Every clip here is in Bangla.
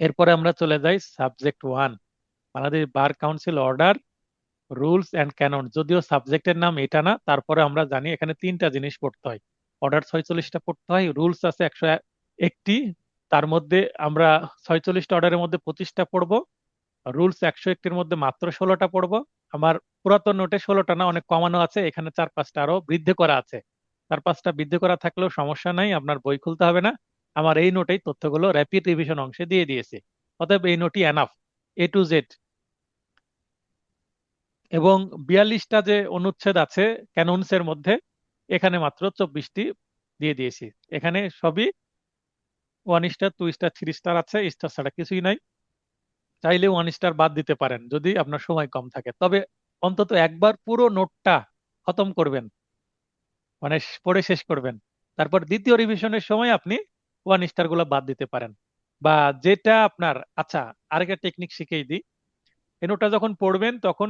এরপরে আমরা চলে যাই subject one Bangladesh bar council order rules and canon যদিও সাবজেক্টের নাম এটা না, তারপরে আমরা জানি এখানে তিনটা জিনিস পড়তে হয়। অর্ডার ছয়চল্লিশটা পড়তে হয় রুলস আছে একশো একটি, তার মধ্যে আমরা ছয়চল্লিশটা অর্ডারের মধ্যে পঁচিশটা পড়ব রুলস একশো একটির মধ্যে মাত্র ষোলোটা পড়ব, আমার পুরাতন নোটে ষোলোটা না, অনেক কমানো আছে, এখানে চার পাঁচটা আরও বৃদ্ধি করা আছে। চার পাঁচটা বৃদ্ধি করা থাকলেও সমস্যা নাই, আপনার বই খুলতে হবে না। আমার এই নোটেই তথ্যগুলো র্যাপিড রিভিশন অংশে দিয়ে দিয়েছি। অতএব এই নোটই এনাফ এ টু জেড এবং বিয়াল্লিশটা যে অনুচ্ছেদ আছে ক্যাননস এর মধ্যে, এখানে মাত্র চব্বিশটি দিয়ে দিয়েছি। এখানে সবই one star two star three star আছে স্টার ছাড়া কিছুই নাই। চাইলে ওয়ান স্টার বাদ দিতে পারেন, যদি আপনার সময় কম থাকে। তবে অন্তত একবার পুরো নোটটা খতম করবেন। মানে পড়ে শেষ করবেন। তারপর দ্বিতীয় রিভিশনের সময় আপনি ওয়ান স্টারগুলো বাদ দিতে পারেন। বা যেটা আপনার আচ্ছা আরেকটা টেকনিক শিখেই দিই। এই নোটটা যখন পড়বেন, তখন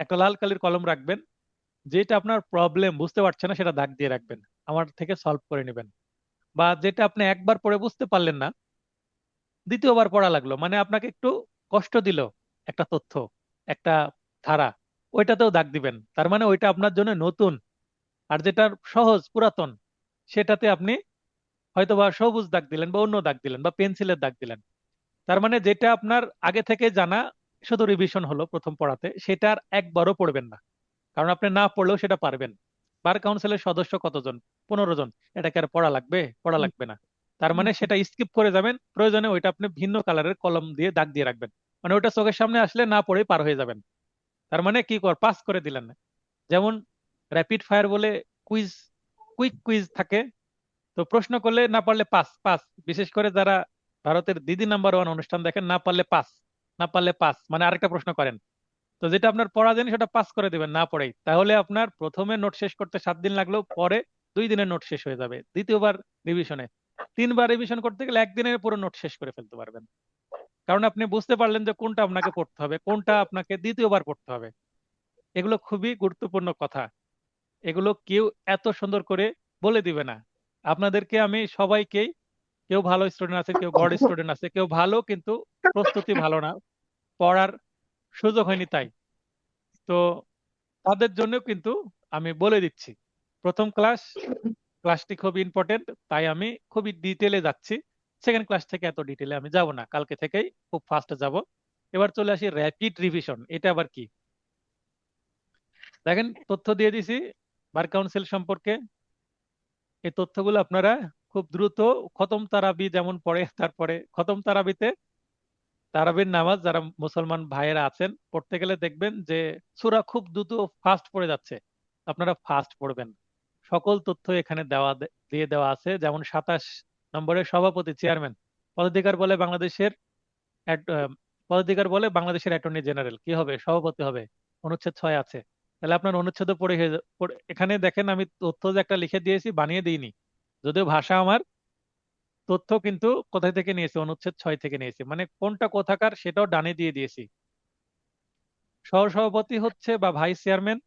একটা লাল কালির কলম রাখবেন। যেটা আপনার প্রবলেম বুঝতে পারছে না, সেটা দাগ দিয়ে রাখবেন। আমার থেকে সলভ করে নেবেন। বা যেটা আপনি একবার পড়ে বুঝতে পারলেন না, দ্বিতীয়বার পড়া লাগল। মানে আপনাকে একটু কষ্ট দিল একটা তথ্য, একটা ধারা। ওইটাতেও দাগ দিবেন। তার মানে ওইটা আপনার জন্য নতুন। আর যেটা সহজ পুরাতন সেটাতে আপনি হয়তো বা সবুজ দাগ দিলেন বা অন্য দাগ দিলেন বা পেন্সিলের দাগ দিলেন। তার মানে যেটা আপনার আগে থেকে জানা শুধু রিভিশন হলো প্রথম পড়াতে সেটা আর একবারও পড়বেন না। কারণ আপনি না পড়লেও সেটা পারবেন। বার কাউন্সিলের সদস্য কতজন? পনেরো জন। এটাকে আর পড়া লাগবে? পড়া লাগবে না। তার মানে সেটা স্কিপ করে যাবেন। প্রয়োজনে ওইটা আপনি ভিন্ন কালারের কলম দিয়ে দাগ দিয়ে রাখবেন। মানে ওটা চোখের সামনে আসলে না পড়েই পার হয়ে যাবেন। তার মানে কি কর পাস করে দিলেন। না যেমন র্যাপিড ফায়ার বলে কুইজ কুইক কুইজ থাকে। তো প্রশ্ন করলে না পারলে পাস পাস বিশেষ করে যারা ভারতের দিদি নাম্বার ওয়ান অনুষ্ঠান দেখেন, না পারলে পাস না পারলে পাস মানে আরেকটা প্রশ্ন করেন। তো যেটা আপনার পড়া জানি সেটা পাস করে দিবেন, না পড়েই। তাহলে আপনার প্রথমে নোট শেষ করতে সাত দিন লাগলেও পরে দুই দিনের নোট শেষ হয়ে যাবে, দ্বিতীয়বার রিভিশনে তিনবার রিভিশন করতে গেলে একদিনের পুরো নোট শেষ করে ফেলতে পারবেন। কারণ আপনি বুঝতে পারলেন যে কোনটা আপনাকে পড়তে হবে, কোনটা আপনাকে দ্বিতীয়বার পড়তে হবে। এগুলো খুবই গুরুত্বপূর্ণ কথা। এগুলো কেউ এত সুন্দর করে বলে দিবে না। আপনাদেরকে আমি সবাইকেই কেউ ভালো স্টুডেন্ট আছে, কেউ গড স্টুডেন্ট আছে, কেউ ভালো কিন্তু প্রস্তুতি ভালো না, পড়ার সুযোগ হয়নি তাই। তো তাদের জন্য কিন্তু আমি বলে দিচ্ছি, প্রথম ক্লাস ক্লাসটি খুব ইম্পর্টেন্ট তাই আমি খুবই ডিটেলে যাচ্ছি। সেকেন্ড ক্লাস থেকে এত ডিটেলে আমি যাব না, কালকে থেকেই খুব ফাস্ট যাব। এবার চলে আসি র্যাপিড রিভিশন এটা আবার কি? দেখেন, তথ্য দিয়ে দিছি বার কাউন্সিল সম্পর্কে এই তথ্যগুলো আপনারা খুব দ্রুত খতম তারাবি যেমন পড়ে, তারপরে খতম তারাবিতে তারাবির নামাজ যারা মুসলমান ভাইয়েরা আছেন, পড়তে গেলে দেখবেন যে সুরা খুব দ্রুত ফাস্ট পড়ে যাচ্ছে। আপনারা ফাস্ট পড়বেন। সকল তথ্য এখানে দেওয়া দিয়ে দেওয়া আছে। যেমন সাতাশ নম্বরের সভাপতি চেয়ারম্যান পদাধিকার বলে বাংলাদেশের পদাধিকার বলে বাংলাদেশের অ্যাটর্নি জেনারেল কি হবে? সভাপতি হবে। অনুচ্ছেদ ছয় আছে। তাহলে আপনার অনুচ্ছেদ পড়ে এখানে দেখেন আমি তথ্য যে একটা লিখে দিয়েছি বানিয়ে দিইনি। যদিও ভাষা আমার, তথ্য কিন্তু কোথায় থেকে নিয়েছি? অনুচ্ছেদ ছয় থেকে নিয়েছি। মানে কোনটা কোথাকার সেটাও ডানে দিয়ে দিয়েছি। সহসভাপতি হচ্ছে বা ভাইস চেয়ারম্যান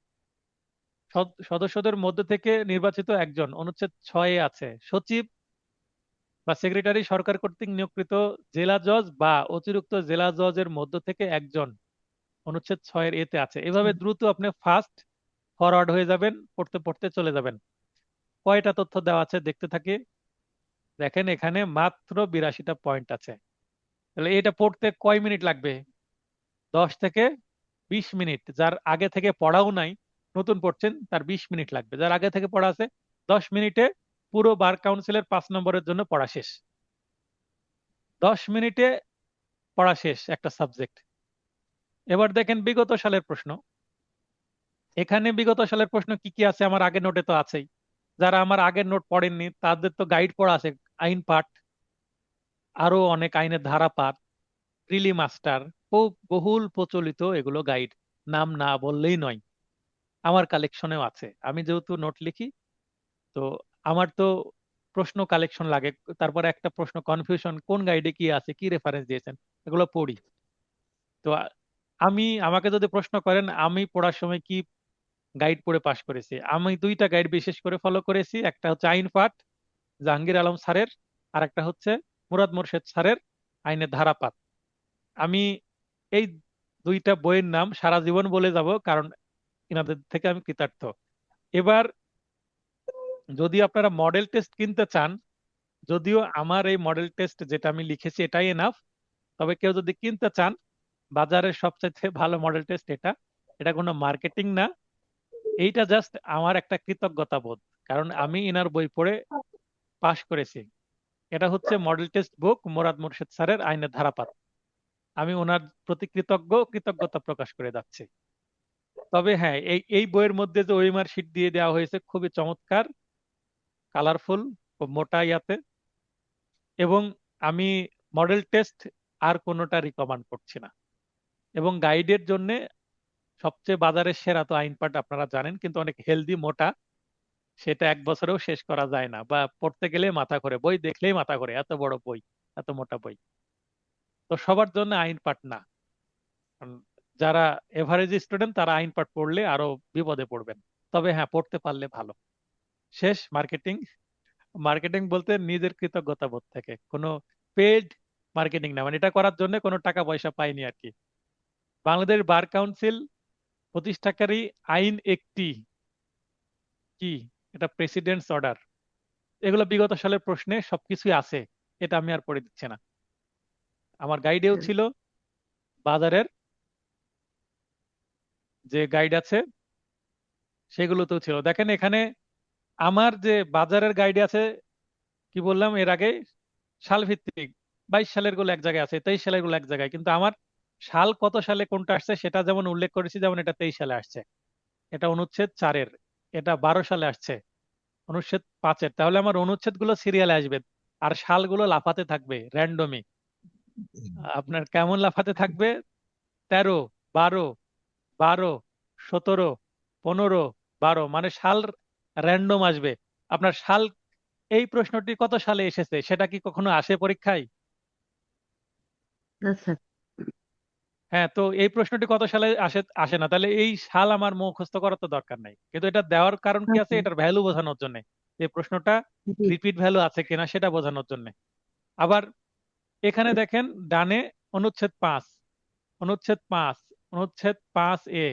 সদস্যদের মধ্যে থেকে নির্বাচিত একজন। অনুচ্ছেদ ছয়ে আছে। সচিব বা সেক্রেটারি সরকার কর্তৃক নিয়োগকৃত জেলা জজ বা অতিরিক্ত জেলা জজের মধ্য থেকে একজন। অনুচ্ছেদ ছয়ের এতে আছে। এভাবে দ্রুত আপনি ফাস্ট ফরওয়ার্ড হয়ে যাবেন পড়তে পড়তে চলে যাবেন। কয়টা তথ্য দেওয়া আছে দেখতে থাকি। দেখেন এখানে মাত্র বিরাশিটা পয়েন্ট আছে। তাহলে এটা পড়তে কয় মিনিট লাগবে? দশ থেকে বিশ মিনিট। যার আগে থেকে পড়াও নাই নতুন পড়ছেন তার বিশ মিনিট লাগবে। যার আগে থেকে পড়া আছে দশ মিনিটে পুরো বার কাউন্সিলের পাঁচ নম্বরের জন্য পড়া শেষ। দশ মিনিটে পড়া শেষ একটা সাবজেক্ট এবার দেখেন বিগত সালের প্রশ্ন। এখানে বিগত সালের প্রশ্ন কি কি আছে? আমার আগের নোটে তো আছেই। যারা আমার আগের নোট পড়েননি, তাদের তো গাইড পড়া আছে। আইন পাঠ, আরও অনেক আইনের ধারা পাঠ, প্রিলি মাস্টার খুব বহুল প্রচলিত এগুলো গাইড নাম না বললেই নয়। আমার কালেকশনেও আছে। আমি যেহেতু নোট লিখি, তো আমার তো প্রশ্ন কালেকশন লাগে। তারপরে একটা প্রশ্ন কনফিউশন কোন গাইডে কি আছে? কি রেফারেন্স দিয়েছেন? এগুলো পড়ি। তো আমি, আমাকে যদি প্রশ্ন করেন, আমি পড়ার সময় কি গাইড পড়ে পাশ করেছি? আমি দুইটা গাইড বিশেষ করে ফলো করেছি। একটা হচ্ছে আইন পাঠ, জাহাঙ্গীর আলম স্যারের, আর একটা হচ্ছে মুরাদ মোরশেদ স্যারের আইনের ধারাপাত আমি এই দুইটা বইয়ের নাম সারা জীবন বলে যাব, কারণ এনাদের থেকে আমি কৃতার্থ। এবার, যদি আপনারা মডেল টেস্ট কিনতে চান, যদিও আমার এই মডেল টেস্ট যেটা আমি লিখেছি এটাই এনাফ তবে কেউ যদি কিনতে চান বাজারের সবচেয়ে ভালো মডেল টেস্ট এটা। এটা কোনো মার্কেটিং না। এইটা জাস্ট আমার একটা কৃতজ্ঞতা বোধ। কারণ আমি এনার বই পড়ে পাশ করেছি। এটা হচ্ছে model test book Morad Murshed স্যারের আইনের ধারাপাত। আমি ওনার প্রতি কৃতজ্ঞ, কৃতজ্ঞতা প্রকাশ করে যাচ্ছি। তবে হ্যাঁ এই এই বইয়ের মধ্যে যে ওইমার শিট দিয়ে দেওয়া হয়েছে খুবই চমৎকার কালারফুল মোটা ইয়াতে। এবং আমি মডেল টেস্ট আর কোনোটা রিকমেন্ড করছি না। এবং গাইডের জন্য সবচেয়ে বাজারের সেরা তো আইন পাঠ আপনারা জানেন, কিন্তু অনেক হেলদি মোটা, সেটা এক বছরেও শেষ করা যায় না বা পড়তে গেলে মাথা করে বই দেখলেই মাথা করে এত বড় বই, এত মোটা বই। তো সবার জন্য আইন পাঠ না। যারা এভারেজ স্টুডেন্ট তারা আইন পাঠ পড়লে আরও বিপদে পড়বেন। তবে হ্যাঁ পড়তে পারলে ভালো। শেষ মার্কেটিং মার্কেটিং বলতে নিজের কৃতজ্ঞতা বোধ থেকে। কোনো পেড মার্কেটিং না। মানে এটা করার জন্য কোনো টাকা পয়সা পাইনি আর কি। বাংলাদেশ বার কাউন্সিল প্রতিষ্ঠাকারী আইন একটি কি? এটা প্রেসিডেন্টস অর্ডার। এগুলো বিগত সালের প্রশ্নে সবকিছুই আছে এটা আমি আর পড়ে দিচ্ছি না। আমার গাইডেও ছিল বাজারের যে গাইড আছে সেগুলোতেও ছিল। দেখেন এখানে আমার যে বাজারের গাইড আছে কি বললাম এর আগে? সাল ভিত্তিক বাইশ সালেরগুলো এক জায়গায় আছে তেইশ সালেরগুলো এক জায়গায়। কিন্তু আমার সাল কত সালে কোনটা আসছে সেটা যেমন উল্লেখ করেছি, যেমন এটা তেইশ সালে আসছে। এটা অনুচ্ছেদ চারের, এটা বারো সালে আসছে, অনুচ্ছেদ পাঁচের। তাহলে আমার অনুচ্ছেদগুলো সিরিয়ালে আসবে আর সালগুলো লাফাতে থাকবে র্যান্ডমি আপনার কেমন লাফাতে থাকবে? তেরো, বারো বারো, সতেরো, পনেরো, বারো। মানে সাল র্যান্ডম আসবে। আপনার সাল, এই প্রশ্নটি কত সালে এসেছে? সেটা কি কখনো আসে পরীক্ষায়? হ্যাঁ তো এই প্রশ্নটি কত সালে আসে আসে না? তাহলে এই সাল আমার মুখস্থ করার তো দরকার নাই। কিন্তু এটা দেওয়ার কারণ কি আছে? এটার ভ্যালু বোঝানোর জন্য। এই প্রশ্নটা রিপিট ভ্যালু আছে কিনা সেটা বোঝানোর জন্য। আবার এখানে দেখেন ডানে অনুচ্ছেদ পাঁচ অনুচ্ছেদ পাঁচ অনুচ্ছেদ পাঁচ এ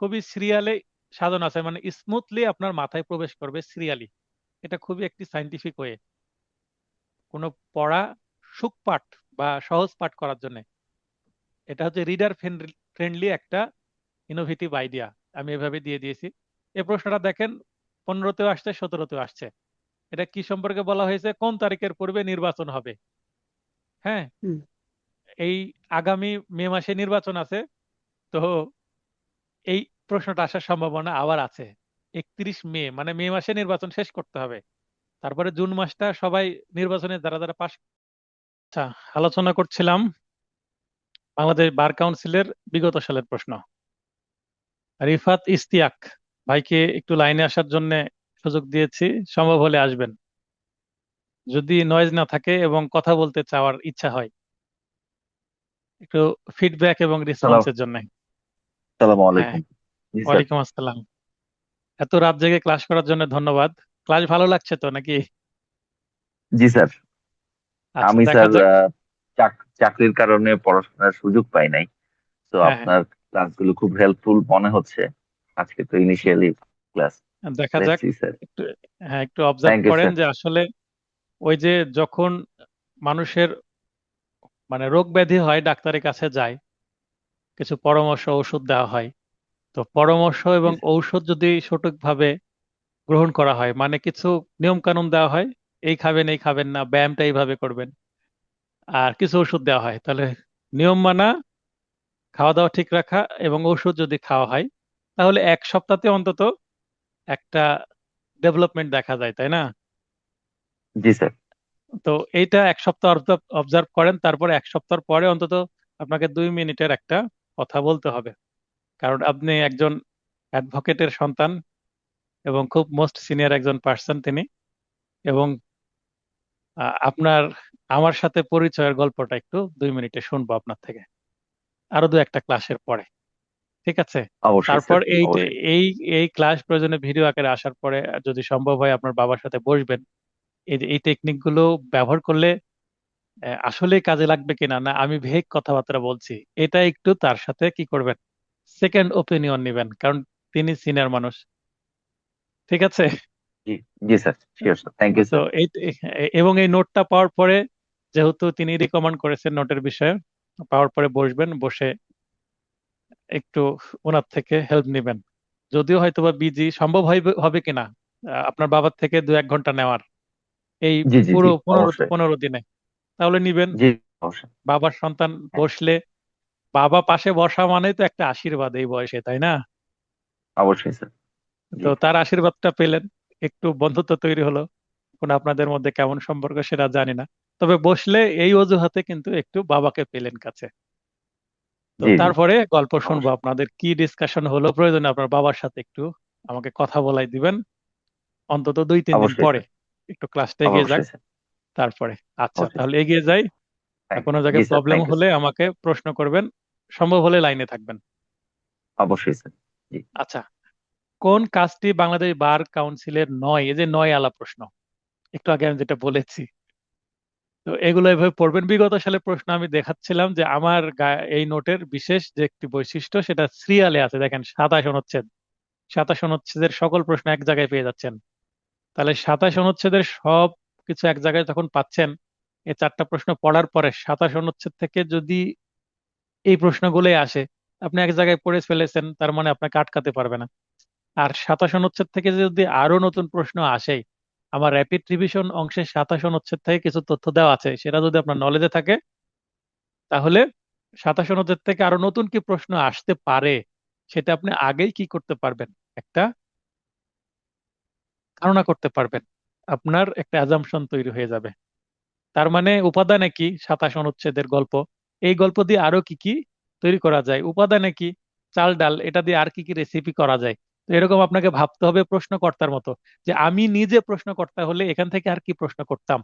খুবই সিরিয়ালে সাধন আছে। মানে স্মুথলি আপনার মাথায় প্রবেশ করবে সিরিয়ালি এটা খুবই একটি সাইন্টিফিক ওয়ে কোনো পড়া সুখ পাঠ বা সহজ পাঠ করার জন্য। এটা হচ্ছে রিডার ফ্রেন্ডলি একটা ইনোভেটিভ আইডিয়া আমি এভাবে দিয়ে দিয়েছি। এই প্রশ্নটা দেখেন পনেরোতেও আসছে সতেরোতেও আসছে। এটা কি সম্পর্কে বলা হয়েছে? কোন তারিখের পূর্বে নির্বাচন হবে? হ্যাঁ? এই আগামী মে মাসে নির্বাচন আছে। তো এই প্রশ্নটা আসার সম্ভাবনা আবার আছে। একত্রিশ মে মানে মে মাসে নির্বাচন শেষ করতে হবে। তারপরে জুন মাসটা সবাই নির্বাচনে যারা যারা পাশ আচ্ছা আলোচনা করছিলাম। বাংলাদেশ বার কাউন্সিলের বিগত সালের প্রশ্ন। রিফাত ইস্তিয়াক ভাইকে একটু লাইনে আসার জন্য সুযোগ দিয়েছি সম্ভব হলে আসবেন। যদি নয়েজ না থাকে এবং কথা বলতে চাওয়ার ইচ্ছা হয় একটু ফিডব্যাক এবং রেসপন্সের জন্য। হ্যাঁ। ওয়ালাইকুম আসসালাম। এত রাত জেগে ক্লাস করার জন্য ধন্যবাদ। ক্লাস ভালো লাগছে তো নাকি? জি স্যার। আচ্ছা, আমি স্যার চাকরির কারণে পড়াশোনার সুযোগ পাই নাই। তো হ্যাঁ, হ্যাঁ। আপনার ক্লাসগুলো খুব হেল্পফুল মনে হচ্ছে। আজকে তো ইনিশিয়ালি ক্লাস দেখা যাক। হ্যাঁ একটু অবজার্ভ করেন যে আসলে ওই যে যখন মানুষের মানে রোগ ব্যাধি হয় ডাক্তারের কাছে যায় কিছু পরামর্শ ওষুধ দেওয়া হয়। তো পরামর্শ এবং ঔষধ যদি সঠিকভাবে গ্রহণ করা হয় মানে কিছু নিয়ম কানুন দেওয়া হয় এই খাবেন এই খাবেন না ব্যায়ামটা এইভাবে করবেন। আর কিছু ওষুধ দেওয়া হয়। তাহলে নিয়ম মানা খাওয়া দাওয়া ঠিক রাখা এবং ওষুধ যদি খাওয়া হয় তাহলে এক সপ্তাহে অন্তত একটা ডেভেলপমেন্ট দেখা যায় তাই না? জি স্যার। তো এইটা এক সপ্তাহ অবজার্ভ করেন তারপরে এক সপ্তাহ পরে অন্তত আপনাকে দুই মিনিটের একটা কথা বলতে হবে। কারণ আপনি একজন অ্যাডভোকেটের সন্তান এবং খুব মোস্ট সিনিয়র একজন পার্সন তিনি এবং আপনার আমার সাথে পরিচয়ের গল্পটা একটু দুই মিনিটে শুনব আপনার থেকে। আরও দু একটা ক্লাসের পরে। ঠিক আছে? তারপর এই এই এই ক্লাস প্রয়োজনে ভিডিও আকারে আসার পরে যদি সম্ভব হয় আপনার বাবার সাথে বসবেন। এই যে এই টেকনিকগুলো ব্যবহার করলে আসলে কাজে লাগবে কিনা না আমি ভেগ কথাবার্তা বলছি এটা একটু তার সাথে কি করবেন? সেকেন্ড ওপিনিয়ন নেবেন কারণ তিনি সিনিয়র মানুষ। ঠিক আছে? জি জি স্যার থ্যাংক ইউ এবং এই নোটটা পাওয়ার পরে যেহেতু তিনি রিকমেন্ড করেছেন নোটের বিষয়ে পাওয়ার পরে বসবেন বসে একটু ওনার থেকে হেল্প নেবেন। যদিও হয়তো বা বিজি সম্ভব হবে কিনা আপনার বাবার থেকে দু এক ঘণ্টা নেওয়ার। এই পুরো পনেরো পনেরো দিনে। তাহলে নিবেন। বাবার সন্তান বসলে বাবা পাশে বসা মানে তো একটা আশীর্বাদ এই বয়সে তাই না? অবশ্যই স্যার। তো তার আশীর্বাদটা পেলেন। একটু বন্ধুত্ব তৈরি হলো। এখন আপনাদের মধ্যে কেমন সম্পর্ক সেটা জানি না। তবে বসলে এই অজুহাতে কিন্তু একটু বাবাকে পেলেন কাছে। তো তারপরে গল্প শুনব আপনাদের। কি ডিসকাশন হলো? প্রয়োজনে আপনার বাবার সাথে একটু আমাকে কথা বলাই দিবেন। অন্তত দুই তিন দিন পরে একটু ক্লাসটা এগিয়ে যাক। তারপরে। আচ্ছা তাহলে এগিয়ে যাই। কোনো জায়গায় প্রবলেম হলে আমাকে প্রশ্ন করবেন। সম্ভব হলে লাইনে থাকবেন। অবশ্যই স্যার। আচ্ছা কোন কাজটি বাংলাদেশ বার কাউন্সিলের নয়? এই যে নয় আলা প্রশ্ন। একটু আগে আমি যেটা বলেছি তো এগুলো এভাবে পড়বেন। বিগত সালে প্রশ্ন আমি দেখাচ্ছিলাম যে আমার এই নোটের বিশেষ যে একটি বৈশিষ্ট্য সেটা সিরিয়ালে আছে। দেখেন, সাতাশ অনুচ্ছেদ। সাতাশ অনুচ্ছেদের সকল প্রশ্ন এক জায়গায় পেয়ে যাচ্ছেন। তাহলে সাতাশ অনুচ্ছেদের সব কিছু এক জায়গায় যখন পাচ্ছেন, এই চারটা প্রশ্ন পড়ার পরে সাতাশ অনুচ্ছেদ থেকে যদি এই প্রশ্নগুলোই আসে, আপনি এক জায়গায় পড়ে ফেলেছেন, তার মানে আপনাকে আটকাতে পারবে না। আর সাতাশ অনুচ্ছেদ থেকে যদি আরও নতুন প্রশ্ন আসে আমার র্যাপিড রিভিশন অংশে সাতাশ অনুচ্ছেদ থেকে কিছু তথ্য দেওয়া আছে, সেটা যদি আপনার নলেজে থাকে, তাহলে সাতাশ অনুচ্ছেদ থেকে আরও নতুন কি প্রশ্ন আসতে পারে, সেটা আপনি আগেই কি করতে পারবেন? একটা ধারণা করতে পারবেন, আপনার একটা অ্যাজামশন তৈরি হয়ে যাবে। তার মানে উপাদানে কি সাতাশ অনুচ্ছেদের গল্প? এই গল্প দিয়ে আরও কি কি তৈরি করা যায়? উপাদানে কি চাল ডাল, এটা দিয়ে আর কি কি রেসিপি করা যায়? এরকম আপনাকে ভাবতে হবে প্রশ্নকর্তার মতো যে আমি নিজে প্রশ্নকর্তা হলে এখান থেকে আর কি প্রশ্ন করতাম?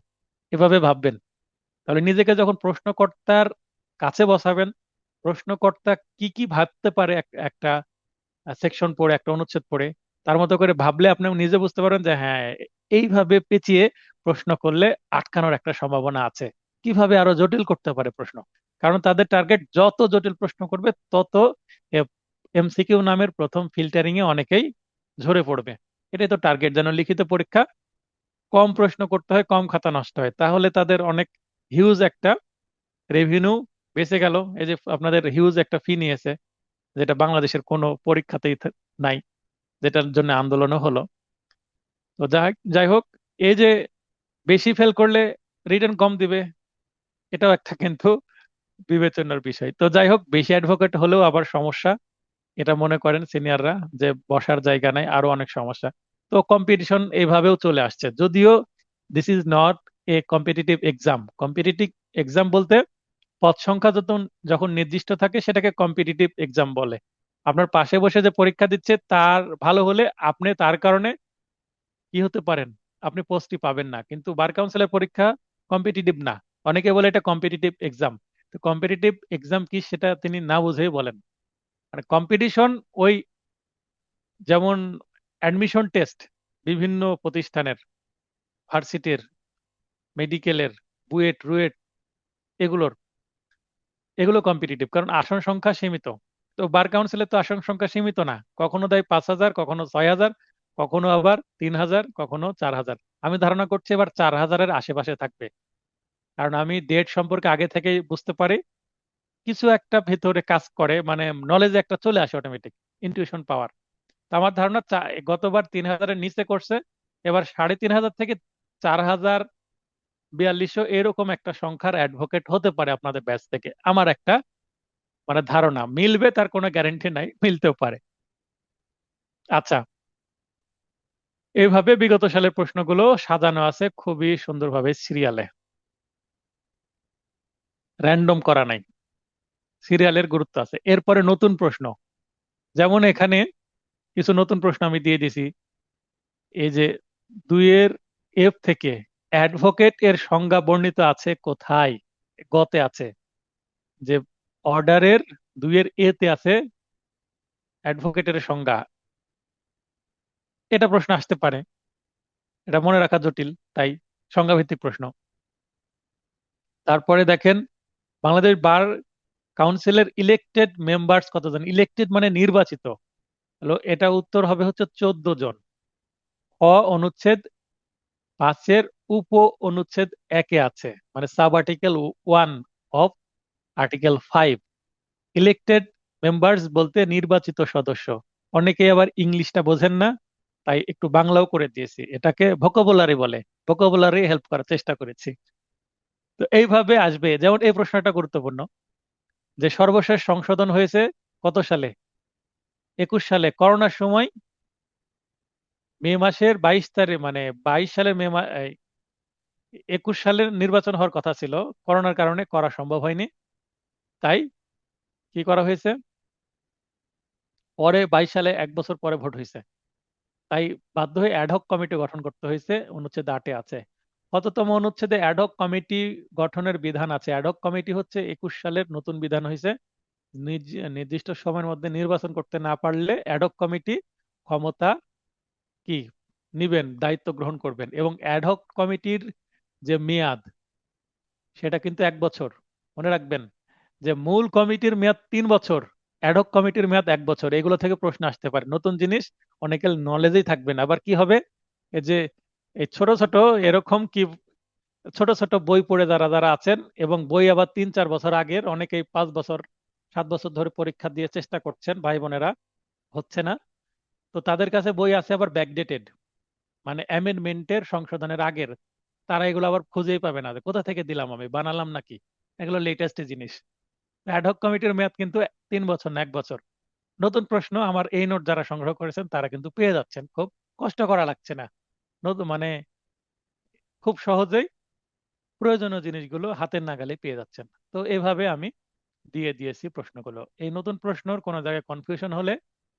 এভাবে ভাববেন। তাহলে নিজেকে যখন প্রশ্নকর্তার কাছে বসাবেন, প্রশ্নকর্তা কি কি ভাবতে পারে একটা সেকশন পড়ে, একটা অনুচ্ছেদ পড়ে, তার মতো করে ভাবলে আপনি নিজে বুঝতে পারেন যে হ্যাঁ এইভাবে পেঁচিয়ে প্রশ্ন করলে আটকানোর একটা সম্ভাবনা আছে। কীভাবে আরও জটিল করতে পারে প্রশ্ন? কারণ তাদের টার্গেট যত জটিল প্রশ্ন করবে, তত এমসিকিউ নামের প্রথম ফিল্টারিং এ অনেকেই ঝরে পড়বে। এটাই তো টার্গেট যেন লিখিত পরীক্ষা কম প্রশ্ন করতে হয়, কম খাতা নষ্ট হয়। তাহলে তাদের অনেক হিউজ একটা রেভিনিউ বেঁচে গেল। এই যে আপনাদের হিউজ একটা ফি নিয়েছে, যেটা বাংলাদেশের কোনো পরীক্ষাতেই নাই, যেটার জন্য আন্দোলনও হলো। তো যাই হোক, এই যে বেশি ফেল করলে রিটার্ন কম দিবে, এটাও একটা কিন্তু বিবেচনার বিষয়। তো যাই হোক, বেশি অ্যাডভোকেট হলেও আবার সমস্যা। এটা মনে করেন সিনিয়ররা যে বসার জায়গা নাই, আরও অনেক সমস্যা। তো কম্পিটিশন এইভাবেও চলে আসছে। যদিও this is not a competitive exam competitive exam বলতে পদ সংখ্যা যখন যখন নির্দিষ্ট থাকে সেটাকে কম্পিটিটিভ এক্সাম বলে। আপনার পাশে বসে যে পরীক্ষা দিচ্ছে তার ভালো হলে আপনি তার কারণে কি হতে পারেন? আপনি পোস্টই পাবেন না। কিন্তু বার কাউন্সিলের পরীক্ষা কম্পিটিটিভ না। অনেকে বলে এটা কম্পিটিটিভ এক্সাম তো কম্পিটিটিভ এক্সাম কি সেটা তিনি না বুঝেই বলেন। মানে কম্পিটিশন ওই যেমন অ্যাডমিশন টেস্ট বিভিন্ন প্রতিষ্ঠানের, ভার্সিটির, মেডিকেলের, বুয়েট, রুয়েট এগুলোর, এগুলো কম্পিটিটিভ কারণ আসন সংখ্যা সীমিত। তো বার কাউন্সিলে তো আসন সংখ্যা সীমিত না। কখনো দেয় পাঁচ হাজার, কখনো ছয় হাজার, কখনো আবার তিন হাজার, কখনো চার হাজার। আমি ধারণা করছি এবার চার হাজারের আশেপাশে থাকবে। কারণ আমি ডেট সম্পর্কে আগে থেকেই বুঝতে পারি। কিছু একটা ভেতরে কাজ করে মানে নলেজ একটা চলে আসে অটোমেটিক ইনটিউশন পাওয়ার তো আমার ধারণা গতবার তিন হাজারের নিচে করছে, এবার সাড়ে তিন হাজার থেকে চার হাজার বিয়াল্লিশশো এরকম একটা সংখ্যার অ্যাডভোকেট হতে পারে আপনাদের ব্যাচ থেকে। আমার একটা মানে ধারণা, মিলবে তার কোনো গ্যারেন্টি নাই, মিলতেও পারে। আচ্ছা। এভাবে বিগত সালের প্রশ্নগুলো সাজানো আছে খুবই সুন্দরভাবে সিরিয়ালে র্যান্ডম করা নাই। সিরিয়ালের গুরুত্ব আছে। এরপরে নতুন প্রশ্ন। যেমন এখানে কিছু নতুন প্রশ্ন আমি দিয়ে দিছি। এই যে দুইয়ের এফ থেকে অ্যাডভোকেট এর সংজ্ঞা বর্ণিত আছে কোথায়? গতে আছে। যে অর্ডারের দুইয়ের এতে আছে অ্যাডভোকেটের সংজ্ঞা। এটা প্রশ্ন আসতে পারে। এটা মনে রাখা জটিল, তাই সংজ্ঞাভিত্তিক প্রশ্ন। তারপরে দেখেন, বাংলাদেশ বার কাউন্সিলের ইলেকটেড মেম্বার্স কতজন? ইলেকটেড মানে নির্বাচিত। হলো, এটা উত্তর হবে হচ্ছে চোদ্দ জন। অ অনুচ্ছেদ পাঁচের উপ অনুচ্ছেদ একে আছে মানে sub article one of article five elected members বলতে নির্বাচিত সদস্য। অনেকেই আবার ইংলিশটা বোঝেন না, তাই একটু বাংলাও করে দিয়েছি। এটাকে ভোকাবুলারি বলে। ভোকাবুলারি হেল্প করার চেষ্টা করেছি। তো এইভাবে আসবে। যেমন এই প্রশ্নটা গুরুত্বপূর্ণ। যে সর্বশেষ সংশোধন হয়েছে কত সালে? একুশ সালে, করোনার সময় মে মাসের বাইশ তারিখ মানে বাইশ সালের মে একুশ সালের নির্বাচন হওয়ার কথা ছিল। করোনার কারণে করা সম্ভব হয়নি। তাই কি করা হয়েছে? পরে বাইশ সালে এক বছর পরে ভোট হয়েছে। তাই বাধ্য হয়ে অ্যাডহক কমিটি গঠন করতে হয়েছে। অনুচ্ছেদ আটে আছে। কততম অনুচ্ছেদে অ্যাডহক কমিটি গঠনের বিধান আছে। অ্যাডহক কমিটি হচ্ছে একুশ সালের নতুন বিধান হয়েছে নির্দিষ্ট সময়ের মধ্যে নির্বাচন করতে না পারলে অ্যাডহক কমিটি ক্ষমতা কি? নিবেন, দায়িত্ব গ্রহণ করবেন। এবং অ্যাডহক কমিটির যে মেয়াদ, সেটা কিন্তু এক বছর। মনে রাখবেন যে মূল কমিটির মেয়াদ তিন বছর অ্যাডহক কমিটির মেয়াদ এক বছর। এগুলো থেকে প্রশ্ন আসতে পারে। নতুন জিনিস, অনেকের নলেজেই থাকবেন আবার কি হবে? যে এই ছোট ছোট এরকম কি, ছোট ছোট বই পড়ে যারা যারা আছেন এবং বই আবার তিন চার বছর আগের, অনেকেই পাঁচ বছর, সাত বছর ধরে পরীক্ষা দিয়ে চেষ্টা করছেন, ভাই বোনেরা, হচ্ছে না? তো তাদের কাছে বই আছে আবার ব্যাকডেটেড মানে অ্যামেন্ডমেন্টের সংশোধনের আগের। তারা এগুলো আবার খুঁজেই পাবে না কোথা থেকে দিলাম আমি, বানালাম নাকি? এগুলো লেটেস্ট জিনিস। অ্যাডহক কমিটির মেয়াদ কিন্তু তিন বছর না, এক বছর। নতুন প্রশ্ন, আমার এই নোট যারা সংগ্রহ করেছেন, তারা কিন্তু পেয়ে যাচ্ছেন, খুব কষ্ট করা লাগছে না। নতুন মানে খুব সহজেই প্রয়োজনীয় জিনিসগুলো হাতের নাগালে পেয়ে যাচ্ছেন। তো এভাবে আমি দিয়ে দিয়েছি প্রশ্নগুলো। এই নতুন প্রশ্নর কোনো জায়গায় কনফিউশন হলে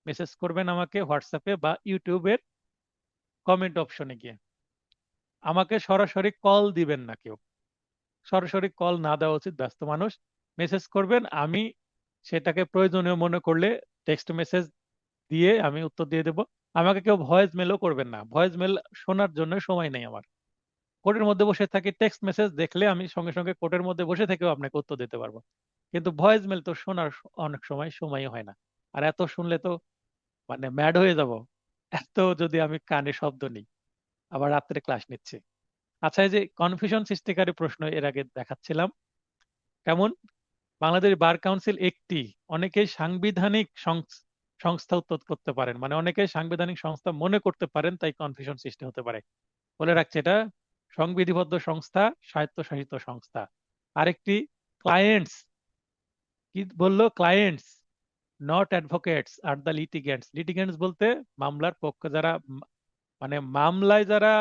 মেসেজ করবেন আমাকে হোয়াটসঅ্যাপে বা ইউটিউবের কমেন্ট অপশনে গিয়ে। আমাকে সরাসরি কল দিবেন না কেউ। সরাসরি কল না দেওয়া উচিত, ব্যস্ত মানুষ। মেসেজ করবেন, আমি সেটাকে প্রয়োজনীয় মনে করলে টেক্সট মেসেজ দিয়ে আমি উত্তর দিয়ে দেব। আমাকে কেউ ভয়েস মেলও করবেন না। ভয়েস মেল শোনার জন্য সময় নেই আমার। কোর্টের মধ্যে বসে থাকি টেক্সট মেসেজ দেখলে আমি সঙ্গে সঙ্গে কোর্টের মধ্যে বসে থেকেও আপনাকে উত্তর দিতে পারব। কিন্তু ভয়েস মেল তো শোনার অনেক সময় সময়ই হয় না। আর এত শুনলে তো মানে ম্যাড হয়ে যাব। এত যদি আমি কানে শব্দ নিই, আবার রাত্রে ক্লাস নিচ্ছি। আচ্ছা এই যে কনফিউশন সৃষ্টিকারী প্রশ্ন এর আগে দেখাচ্ছিলাম। কেমন? বাংলাদেশ বার কাউন্সিল একটি, অনেকেই সাংবিধানিক সংস্থা উত্তর করতে পারেন। মানে অনেকে সাংবিধানিক সংস্থা মনে করতে পারেন, তাই কনফিউশন সৃষ্টি হতে পারে। বলে রাখছে এটা, সংবিধিবদ্ধ সংস্থা, স্বায়ত্তশাসিত সংস্থা। আরেকটি ক্লায়েন্টস কি বলল? Clients not advocates are the litigants litigants বলতে মামলার পক্ষে যারা মানে মামলায় যারা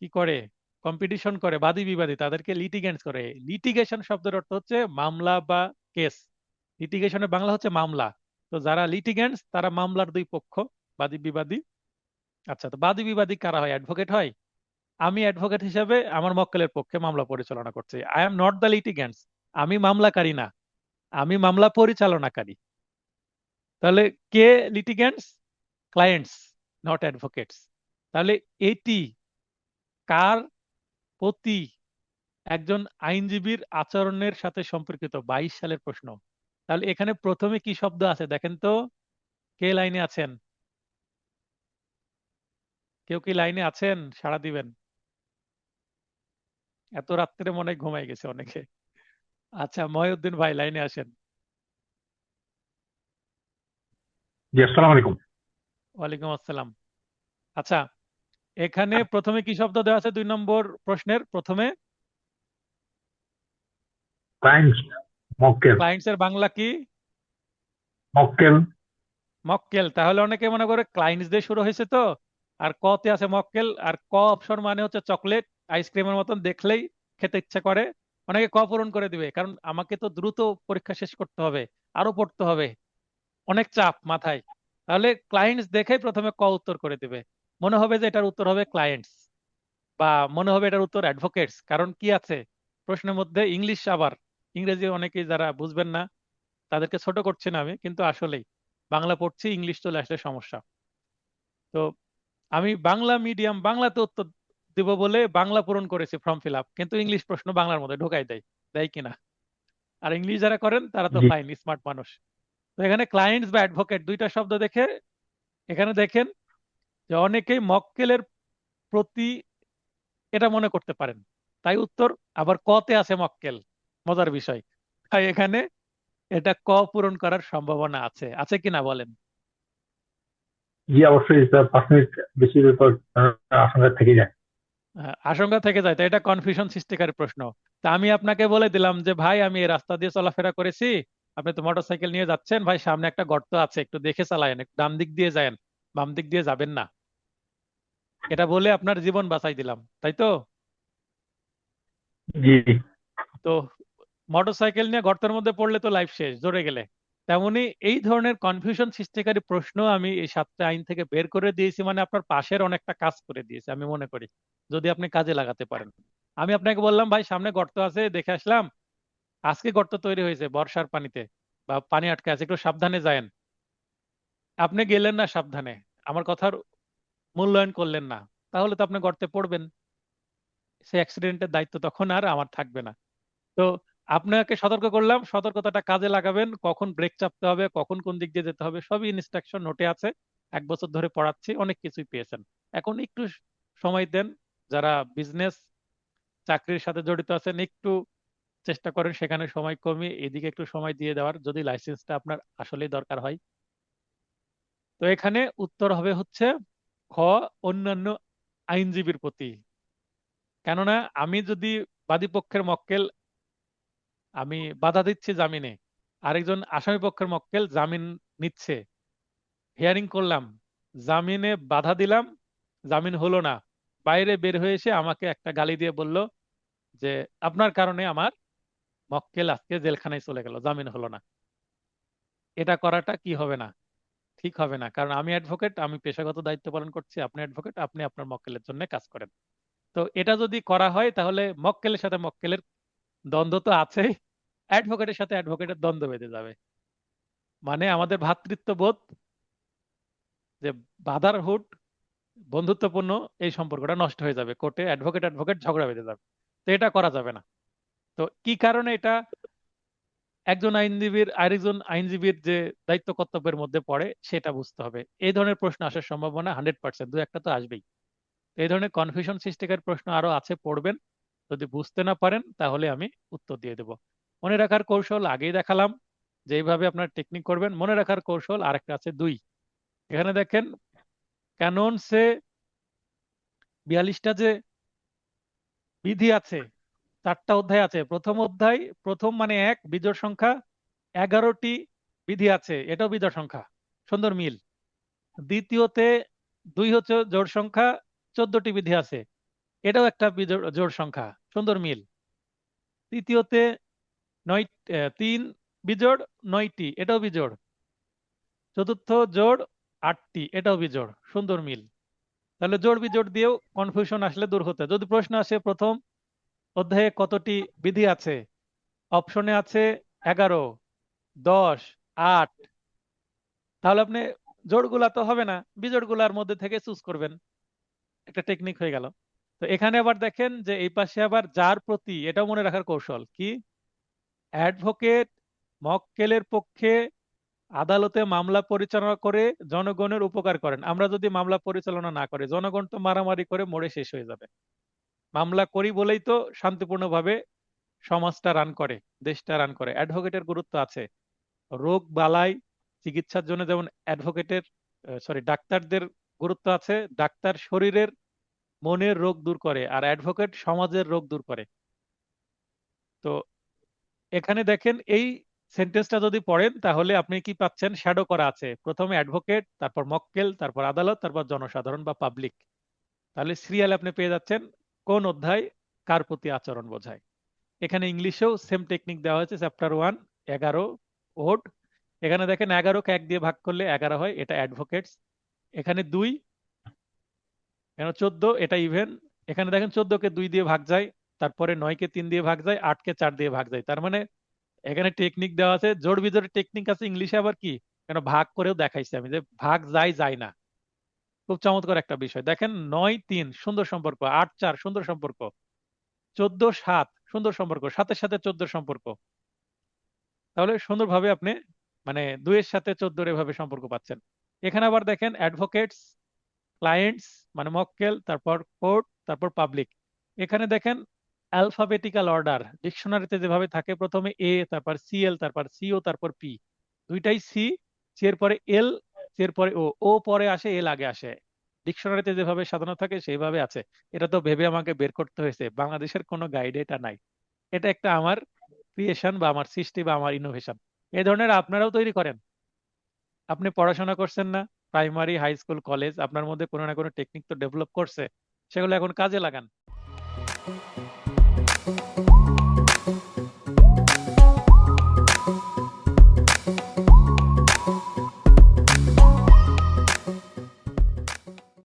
কি করে কম্পিটিশন করে, বাদী বিবাদী, তাদেরকে লিটিগেন্টস করে। লিটিগেশন শব্দের অর্থ হচ্ছে মামলা বা কেস লিটিগেশনের বাংলা হচ্ছে মামলা। তো যারা লিটিগেন্টস তারা মামলার দুই পক্ষ, বাদী বিবাদী। আচ্ছা তো বাদী বিবাদী কারা হয়? অ্যাডভোকেট হয়? আমি অ্যাডভোকেট হিসেবে আমার মক্কেলের পক্ষে মামলা পরিচালনা করছি। I am not the litigants আমি মামলাকারী না। আমি মামলা পরিচালনাকারী। তাহলে কে লিটিগেন্টস ক্লায়েন্টস নট অ্যাডভোকেটস তাহলে এটি কার প্রতি একজন আইনজীবীর আচরণের সাথে সম্পর্কিত? বাইশ সালের প্রশ্ন। তাহলে এখানে প্রথমে কি শব্দ আছে? দেখেন তো কে লাইনে আছেন? কেউ কি লাইনে আছেন? সাড়া দিবেন। এত রাত্রে মনে ঘুমাই গেছে অনেকে। আচ্ছা মহিউদ্দিন ভাই লাইনে আসেন। জি আসসালামু আলাইকুম। ওয়ালাইকুম আসসালাম। আচ্ছা এখানে প্রথমে কি শব্দ দেওয়া আছে? দুই নম্বর প্রশ্নের প্রথমে। মক্কেল। ক্লায়েন্টস এর বাংলা কি? মক্কেল। মক্কেল। তাহলে অনেকে মনে করে ক্লায়েন্টস দিয়ে শুরু হয়েছে তো। আর ক তে আছে মক্কেল। আর ক অপশন মানে হচ্ছে চকলেট। আইসক্রিমের মতন দেখলেই খেতে ইচ্ছা করে। অনেকে ক পূরণ করে দিবে। কারণ আমাকে তো দ্রুত পরীক্ষা শেষ করতে হবে। আরও পড়তে হবে। অনেক চাপ মাথায়। তাহলে ক্লায়েন্টস দেখেই প্রথমে ক উত্তর করে দিবে। মনে হবে যে এটার উত্তর হবে ক্লায়েন্টস বা মনে হবে এটার উত্তর অ্যাডভোকেটস কারণ কি আছে? প্রশ্নের মধ্যে ইংলিশ আবার। ইংরেজি অনেকেই যারা বুঝবেন না তাদেরকে ছোট করছি না আমি কিন্তু আসলেই। বাংলা পড়ছি ইংলিশ চলে আসলে সমস্যা। তো আমি বাংলা মিডিয়াম বাংলাতে উত্তর দিব বলে বাংলা পূরণ করেছি ফর্ম ফিল আপ কিন্তু ইংলিশ প্রশ্ন বাংলার মধ্যে ঢোকাই দেয় দেয় কিনা? আর ইংলিশ যারা করেন তারা তো। ফাইন স্মার্ট মানুষ। তো এখানে ক্লায়েন্টস বা অ্যাডভোকেট দুইটা শব্দ দেখে এখানে দেখেন যে অনেকেই মক্কেলের প্রতি এটা মনে করতে পারেন। তাই উত্তর আবার কতে আছে মক্কেল। মজার বিষয়। তাই এখানে এটা ক পূরণ করার সম্ভাবনা আছে। আছে কিনা বলেন? জি অবশ্যই মিনিট বেশি আশঙ্কা থেকে যায়। আশঙ্কা থেকে যায়। তাই এটা কনফিউশন সৃষ্টিকারী প্রশ্ন। তা আমি আপনাকে বলে দিলাম যে ভাই আমি এই রাস্তা দিয়ে চলাফেরা করেছি। আপনি তো মোটরসাইকেল নিয়ে যাচ্ছেন। ভাই সামনে একটা গর্ত আছে। একটু দেখে চালায়েন। একটু ডান দিক দিয়ে যায়েন। বাম দিক দিয়ে যাবেন না। এটা বলে আপনার জীবন বাঁচাই দিলাম। তাই তো? জি। তো মোটরসাইকেল নিয়ে গর্তের মধ্যে পড়লে তো লাইফ শেষ জোরে গেলে। তেমনি এই ধরনের কনফিউশন সৃষ্টিকারী প্রশ্ন আমি এই সাতটা আইন থেকে বের করে দিয়েছি মানে আপনার পাশের অনেকটা কাজ করে দিয়েছি, আমি মনে করি, যদি আপনি কাজে লাগাতে পারেন। আমি আপনাকে বললাম, ভাই, সামনে গর্ত আছে, দেখে আসলাম। আজকে গর্ত তৈরি হয়েছে, বর্ষার পানিতে বা পানি আটকে আছে, একটু সাবধানে যায়েন। আপনি গেলেন না সাবধানে, আমার কথার মূল্যায়ন করলেন না, তাহলে তো আপনি গর্তে পড়বেন। সে অ্যাক্সিডেন্টের দায়িত্ব তখন আর আমার থাকবে না। তো আপনাকে সতর্ক করলাম, সতর্কতাটা কাজে লাগাবেন, কখন ব্রেক চাপতে হবে, কখন কোন দিক দিয়ে যেতে হবে, সবই ইনস্ট্রাকশন নোটে আছে। এক বছর ধরে পড়াচ্ছি, অনেক কিছুই পেয়েছেন। এখন একটু সময় দেন, যারা বিজনেস চাকরির সাথে জড়িত আছেন, একটু চেষ্টা করেন সেখানে সময় কমিয়ে, এদিকে একটু সময় দিয়ে দেওয়ার, যদি লাইসেন্সটা আপনার আসলেই দরকার হয়। তো এখানে উত্তর হবে হচ্ছে, খ, অন্যান্য আইনজীবীর প্রতি। কেননা, আমি যদি বাদী পক্ষের মক্কেল আমি বাধা দিচ্ছি জামিনে। আরেকজন আসামি পক্ষের মক্কেল জামিন নিচ্ছে। হিয়ারিং করলাম। জামিনে বাধা দিলাম, জামিন হলো না। বাইরে বের হয়ে এসে আমাকে একটা গালি দিয়ে বলল যে, আপনার কারণে আমার মক্কেল আজকে জেলখানায় চলে গেল, জামিন হলো না। এটা করাটা কি হবে না? ঠিক হবে না। কারণ আমি অ্যাডভোকেট আমি পেশাগত দায়িত্ব পালন করছি, আপনি অ্যাডভোকেট আপনি আপনার মক্কেলের জন্য কাজ করেন। তো এটা যদি করা হয়, তাহলে মক্কেলের সাথে মক্কেলের দ্বন্দ্ব তো আছেই। অ্যাডভোকেটের সাথে অ্যাডভোকেটের দ্বন্দ্ব বেঁধে যাবে। মানে আমাদের ভ্রাতৃত্ববোধ যে বাধারহুড, বন্ধুত্বপূর্ণ, এই সম্পর্কটা নষ্ট হয়ে যাবে। কোর্টে অ্যাডভোকেট অ্যাডভোকেট ঝগড়া বেঁধে যাবে। তো এটা করা যাবে না। তো কি কারণে এটা? একজন আইনজীবীর, আরেকজন আইনজীবীর যে দায়িত্ব কর্তব্যের মধ্যে পড়ে, সেটা বুঝতে হবে। এই ধরনের প্রশ্ন আসার সম্ভাবনা হান্ড্রেড পার্সেন্ট দু একটা তো আসবেই। এই ধরনের কনফিউশন সৃষ্টিকারী প্রশ্ন আরও আছে, পড়বেন। যদি বুঝতে না পারেন, তাহলে আমি উত্তর দিয়ে দেব। মনে রাখার কৌশল আগেই দেখালাম যে এইভাবে আপনার টেকনিক করবেন, মনে রাখার কৌশল আরেকটা আছে দুই। এখানে দেখেন ক্যাননসে বিয়াল্লিশটা যে বিধি আছে, চারটা অধ্যায় আছে। প্রথম অধ্যায়, প্রথম মানে এক, বিজোড় সংখ্যা, এগারোটি বিধি আছে, এটাও বিজোড় সংখ্যা, সুন্দর মিল। দ্বিতীয়তে, দুই হচ্ছে জোড় সংখ্যা, চোদ্দটি বিধি আছে, এটাও একটা জোড় সংখ্যা, সুন্দর মিল। তৃতীয়তে নয় তিন বিজোড়, নয়টি, এটাও বিজোড়। চতুর্থ জোড়, আটটি, এটাও বিজোড়, সুন্দর মিল। তাহলে জোড় বিজোড় দিয়েও কনফিউশন আসলে দূর হতে। যদি প্রশ্ন আসে প্রথম অধ্যায়ে কতটি বিধি আছে? অপশনে আছে এগারো, দশ, আট। তাহলে আপনি জোড়গুলা তো হবে না, বিজোড়গুলার মধ্যে থেকে চুজ করবেন। একটা টেকনিক হয়ে গেল। তো এখানে আবার দেখেন যে এই পাশে আবার যার প্রতি, এটাও মনে রাখার কৌশল। কি? অ্যাডভোকেট মক্কেলের পক্ষে আদালতে মামলা পরিচালনা করে জনগণের উপকার করেন। আমরা যদি মামলা পরিচালনা না করি, জনগণ তো মারামারি করে মরে শেষ হয়ে যাবে। মামলা করি বলেই তো শান্তিপূর্ণভাবে সমাজটা রান করে, দেশটা রান করে। অ্যাডভোকেটের গুরুত্ব আছে। রোগ বালাই চিকিৎসার জন্য যেমন অ্যাডভোকেটের সরি ডাক্তারদের গুরুত্ব আছে, ডাক্তার শরীরের মনের রোগ দূর করে, আর অ্যাডভোকেট সমাজের রোগ দূর করে। তো এখানে দেখেন, এই সেন্টেন্সটা যদি পড়েন, তাহলে আপনি কি পাচ্ছেন? শ্যাডো করা আছে। প্রথমে অ্যাডভোকেট তারপর মক্কেল তারপর আদালত, তারপর জনসাধারণ বা পাবলিক তাহলে সিরিয়াল আপনি পেয়ে যাচ্ছেন, কোন অধ্যায় কার প্রতি আচরণ বোঝায়। এখানে ইংলিশেও সেম টেকনিক দেওয়া হয়েছে চ্যাপ্টার ওয়ান এগারো, ওড। এখানে দেখেন এগারোকে এক দিয়ে ভাগ করলে এগারো হয়, এটা অ্যাডভোকেটস এখানে দুই, এখানে চোদ্দ, এটা ইভেন এখানে দেখেন চোদ্দকে দুই দিয়ে ভাগ যায় তারপরে নয়কে তিন দিয়ে ভাগ যায় আটকে চার দিয়ে ভাগ যায়। তার মানে এখানে টেকনিক দেওয়া আছে। জোড় বিজোড়ের টেকনিক আছে ইংলিশে আবার কি? কেন ভাগ করেও দেখাইছি আমি যে ভাগ যায় যায় না। খুব চমৎকার একটা বিষয়। দেখেন নয়, তিন, সুন্দর সম্পর্ক, আট, চার, সুন্দর সম্পর্ক, চোদ্দ, সাত, সুন্দর সম্পর্ক, সাতের সাথে চোদ্দ সম্পর্ক। তাহলে সুন্দরভাবে আপনি মানে দুইয়ের সাথে চোদ্দোর এভাবে সম্পর্ক পাচ্ছেন। এখানে আবার দেখেন অ্যাডভোকেটস ক্লায়েন্টস মানে মক্কেল, তারপর কোর্ট তারপর পাবলিক এখানে দেখেন অ্যালফাবেটিক্যাল অর্ডার ডিকশনারিতে যেভাবে থাকে, প্রথমে এ তারপর সি এল তারপর সিও তারপর পি দুইটাই সি সি এর পরে এল সি এর পরে ও ও পরে আসে এল আগে আসে। ডিকশনারিতে যেভাবে সাজানো থাকে, সেইভাবে আছে। এটা তো ভেবে আমাকে বের করতে হয়েছে। বাংলাদেশের কোনো গাইডে এটা নাই। এটা একটা আমার ক্রিয়েশন বা আমার সৃষ্টি বা আমার ইনোভেশন এই ধরনের আপনারাও তৈরি করেন। আপনি পড়াশোনা করছেন না প্রাইমারি হাই স্কুল কলেজ আপনার মধ্যে কোনো না কোনো টেকনিক তো ডেভেলপ করছে, সেগুলো এখন কাজে লাগান।